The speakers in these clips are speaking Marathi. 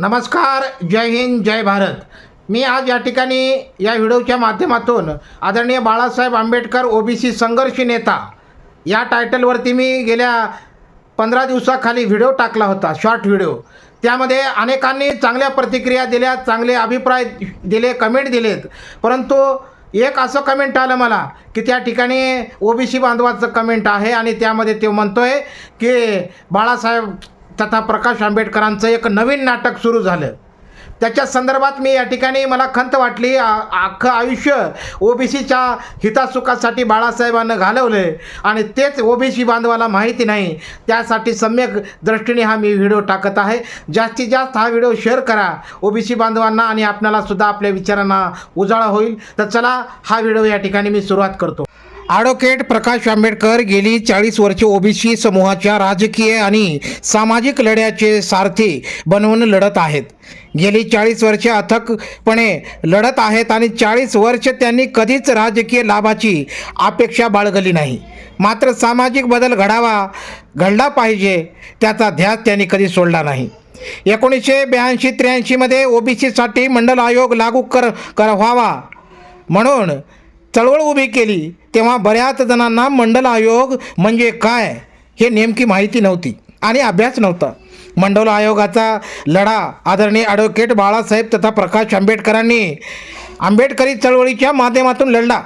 नमस्कार जय हिंद जय भारत. मी आज या ठिकाणी या व्हिडिओच्या माध्यमातून आदरणीय बाळासाहेब आंबेडकर ओबीसी संघर्ष नेता या टायटलवरती मी गेल्या पंधरा दिवसाखाली व्हिडिओ टाकला होता शॉर्ट व्हिडिओ. त्यामध्ये अनेकांनी चांगल्या प्रतिक्रिया दिल्या चांगले अभिप्राय दिले कमेंट दिलेत. परंतु एक असं कमेंट आलं मला की त्या ठिकाणी ओबीसी बांधवाचं कमेंट आहे आणि त्यामध्ये ते आहे की बाळासाहेब तथा प्रकाश आंबेडकरांचं एक नवीन नाटक सुरू झालं. त्याच्या संदर्भात मी या ठिकाणी मला खंत वाटली. अख्खं आयुष्य ओबीसीच्या हितासुखासाठी बाळासाहेबांना घालवलं आणि तेच ओबीसी बांधवाला माहिती नाही. त्यासाठी सम्यक दृष्टीने हा मी व्हिडिओ टाकत आहे. जास्तीत जास्त हा व्हिडिओ शेअर करा. ओबीसी बांधवांना आणि आपल्यालासुद्धा आपल्या विचारांना उजाळा होईल. तर चला हा व्हिडिओ या ठिकाणी मी सुरुवात करतो. ॲडव्होकेट प्रकाश आंबेडकर गेली चाळीस वर्षे ओबीसी समूहाच्या राजकीय आणि सामाजिक लढ्याचे सारथी बनवून लढत आहेत. गेली चाळीस वर्षे अथकपणे लढत आहेत आणि चाळीस वर्ष त्यांनी कधीच राजकीय लाभाची अपेक्षा बाळगली नाही. मात्र सामाजिक बदल घडावा घडला पाहिजे त्याचा ध्यास त्यांनी कधी सोडला नाही. एकोणीसशे ब्याऐंशी त्र्याऐंशीमध्ये ओबीसीसाठी मंडल आयोग लागू कर कर व्हावा म्हणून चळवळ उभी केली. तेव्हा बऱ्याच जणांना मंडल आयोग म्हणजे काय हे नेमकी माहिती नव्हती आणि अभ्यास नव्हता. मंडोला आयोगाचा लढा. आदरणीय ॲडव्होकेट बाळासाहेब तथा प्रकाश आंबेडकरांनी आंबेडकरी चळवळीच्या माध्यमातून लढला.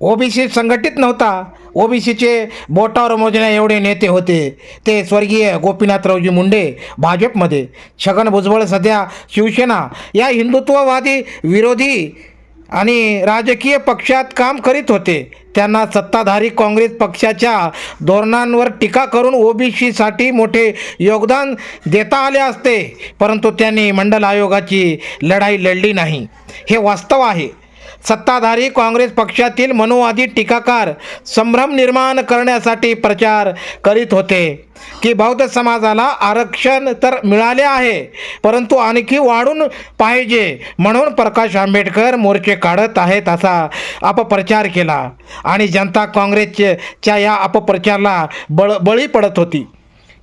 ओबीसी संघटित नव्हता. ओबीसीचे बोटावर मोजण्या एवढे नेते होते. ते स्वर्गीय गोपीनाथरावजी मुंडे भाजपमध्ये. छगन भुजबळ सध्या शिवसेना. या हिंदुत्ववादी विरोधी आणि राजकीय पक्षात काम करीत होते. त्यांना सत्ताधारी काँग्रेस पक्षाच्या धोरणांवर टीका करून ओबीसीसाठी मोठे योगदान देता आले असते. परंतु त्यांनी मंडल आयोगाची लढाई लढली नाही. हे वास्तव आहे. सत्ताधारी काँग्रेस पक्षातील मनोवादी टीकाकार संभ्रम निर्माण करण्यासाठी प्रचार करीत होते. की बौद्ध समाजाला आरक्षण तर मिळाले आहे परंतु आणखी वाढून पाहिजे म्हणून प्रकाश आंबेडकर मोर्चे काढत आहेत असा अपप्रचार केला आणि जनता काँग्रेसच्या या अपप्रचाराला बळ बळी पडत होती.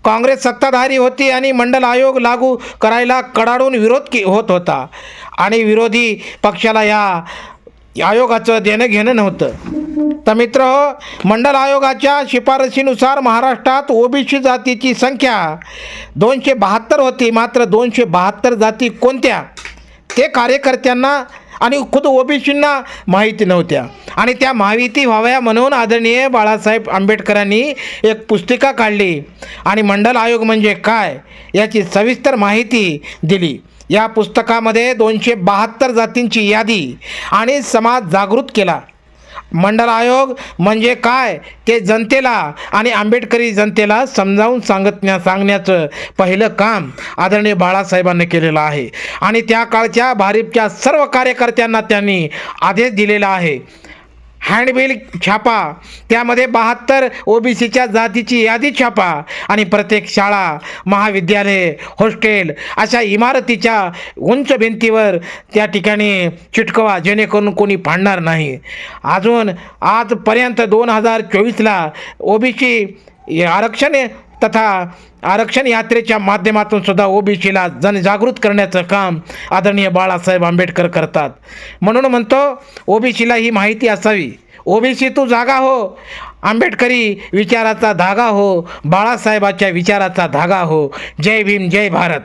काँग्रेस सत्ताधारी होती आणि मंडल आयोग लागू करायला कडाडून विरोध की होत होता आणि विरोधी पक्षाला या आयोगाचं देणं घेणं नव्हतं. तर मित्र मंडल आयोगाच्या शिफारशीनुसार महाराष्ट्रात ओबीसी जातीची संख्या दोनशे बहात्तर होती मात्र दोनशे बहात्तर जाती कोणत्या? ते कार्यकर्त्यांना आणि खुद ओबीसींना माहिती नव्हत्या. आणि त्या माहिती व्हाव्या म्हणून आदरणीय बाळासाहेब आंबेडकरांनी एक पुस्तिका काढली. आणि मंडल आयोग म्हणजे काय याची सविस्तर माहिती दिली. या पुस्तकामध्ये दोनशे बहात्तर जातींची यादी आणि समाज जागृत केला. मंडल आयोग म्हणजे काय ते जनतेला आणि आंबेडकरी जनतेला समजावून सांगतण्या सांगण्याचं पहिलं काम आदरणीय बाळासाहेबांनी केलेलं आहे. आणि त्या काळच्या भारिपच्या सर्व कार्यकर्त्यांना त्यांनी आदेश दिलेला आहे. हँडबिल छापा. त्यामध्ये बहात्तर ओबीसीच्या जातीची यादी छापा. आणि प्रत्येक शाळा महाविद्यालय हॉस्टेल अशा इमारतीच्या उंच भिंतीवर त्या ठिकाणी चिटकवा जेणेकरून कोणी पाडणार नाही. अजून आजपर्यंत दोन हजार चोवीसला ओबीसी आरक्षण तथा आरक्षण यात्रेच्या माध्यमातून सुद्धा ओबीसीला जनजागृत करण्याचं काम आदरणीय बाळासाहेब आंबेडकर करतात. म्हणून म्हणतो ओबीसीला ही माहिती असावी. ओबीसी तू जागा हो. आंबेडकरी विचाराचा धागा हो. बाळासाहेबाच्या विचाराचा धागा हो. जय भीम जय भारत.